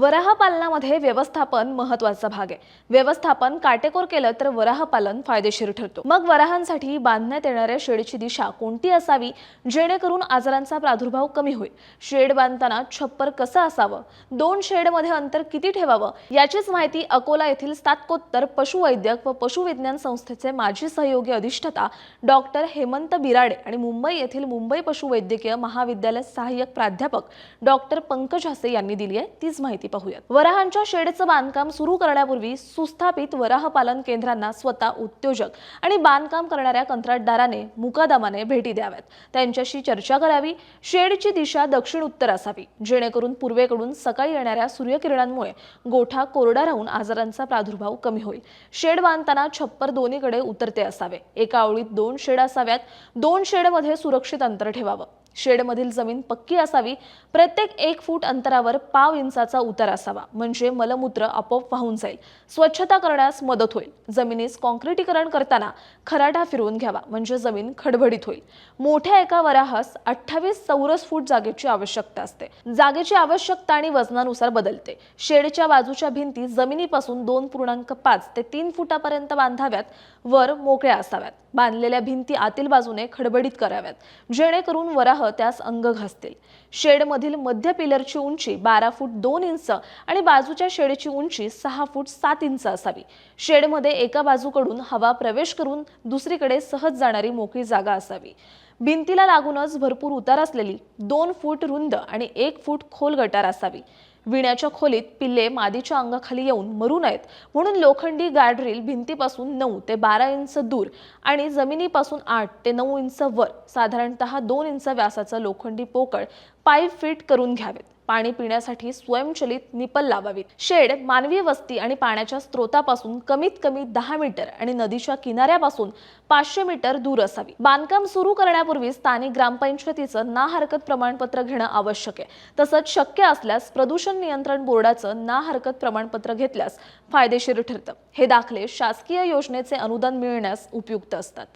वराहपालनामध्ये व्यवस्थापन महत्त्वाचा भाग आहे. व्यवस्थापन काटेकोर केलं तर वराहपालन फायदेशीर ठरतो. मग वराहांसाठी बांधण्यात येणाऱ्या शेडची दिशा कोणती असावी? जेणेकरून आजारांचा प्रादुर्भाव कमी होईल. शेड बांधताना छप्पर कसं असावं? दोन शेडमध्ये अंतर किती ठेवावं? याचीच माहिती अकोला येथील स्नातकोत्तर पशुवैद्यक व पशुविज्ञान संस्थेचे माजी सहयोगी अधिष्ठाता डॉक्टर हेमंत बिराडे आणि मुंबई येथील मुंबई पशुवैद्यकीय महाविद्यालय सहाय्यक प्राध्यापक डॉक्टर पंकज हसे यांनी दिली आहे. तीच माहिती पाहूयात. वराहांच्या शेडचं बांधकाम सुरू करण्यापूर्वी सुस्थापित वराह पालन केंद्रांना स्वतः उद्योजक आणि बांधकाम करणाऱ्या कंत्राटदाराने मुकादामाने भेटी द्याव्यात. त्यांच्याशी चर्चा करावी शेडची दिशा दक्षिण उत्तर असावी जेणेकरून पूर्वेकडून सकाळी येणाऱ्या सूर्यकिरणांमुळे गोठा कोरडा राहून आजारांचा प्रादुर्भाव कमी होईल. शेड बांधताना छप्पर दोन्हीकडे उतरते असावे. एका ओळीत दोन शेड असाव्यात. दोन शेडमध्ये सुरक्षित अंतर ठेवावं. शेडमधील जमीन पक्की असावी प्रत्येक एक फूट अंतरावर पाव इंचाचा उतार असावा. म्हणजे मलमूत्र आपोआप वाहून जाईल. स्वच्छता करण्यास मदत होईल. जमिनीस कॉन्क्रिटीकरण करताना खराटा फिरवून घ्यावा. म्हणजे जमीन खडबडीत होईल. मोठ्या एका वराहास अठ्ठावीस चौरस फूट जागेची आवश्यकता असते. जागेची आवश्यकता आणि वजनानुसार बदलते. शेडच्या बाजूच्या भिंती जमिनीपासून दोन पूर्णांक पाच ते तीन फुटापर्यंत बांधाव्यात. वर मोकळ्या असाव्यात. बांधलेल्या भिंती आतील बाजूने खडबडीत कराव्यात. जेणेकरून वराह त्यास अंग घासतील. शेडमधील मध्य पिलरची उंची बारा फूट दोन इंच आणि बाजूच्या शेडची उंची सहा फूट सात इंच असावी. शेडमध्ये एका बाजूकडून हवा प्रवेश करून दुसरीकडे सहज जाणारी मोकळी जागा असावी. भिंतीला लागूनच भरपूर उतार असलेली दोन फूट रुंद आणि एक फूट खोल गटार असावी. विण्याच्या खोलीत पिल्ले मादीच्या अंगाखाली येऊन मरू नयेत. म्हणून लोखंडी गार्डरील भिंतीपासून नऊ ते बारा इंच दूर आणि जमिनीपासून आठ ते नऊ इंच वर साधारणतः दोन इंच व्यासाचा लोखंडी पोकळ पाईप फिट करून घ्यावेत. पाणी पिण्यासाठी स्वयंचलित निपल लावावीत. शेड मानवी वस्ती आणि पाण्याच्या स्रोतापासून कमीत कमी दहा मीटर आणि नदीच्या किनाऱ्यापासून पाचशे मीटर दूर असावी. बांधकाम सुरू करण्यापूर्वी स्थानिक ग्रामपंचायतीचं ना हरकत प्रमाणपत्र घेणं आवश्यक आहे. तसंच शक्य असल्यास प्रदूषण नियंत्रण बोर्डाचं ना हरकत प्रमाणपत्र घेतल्यास फायदेशीर ठरतं. हे दाखले शासकीय योजनेचे अनुदान मिळण्यास उपयुक्त असतात.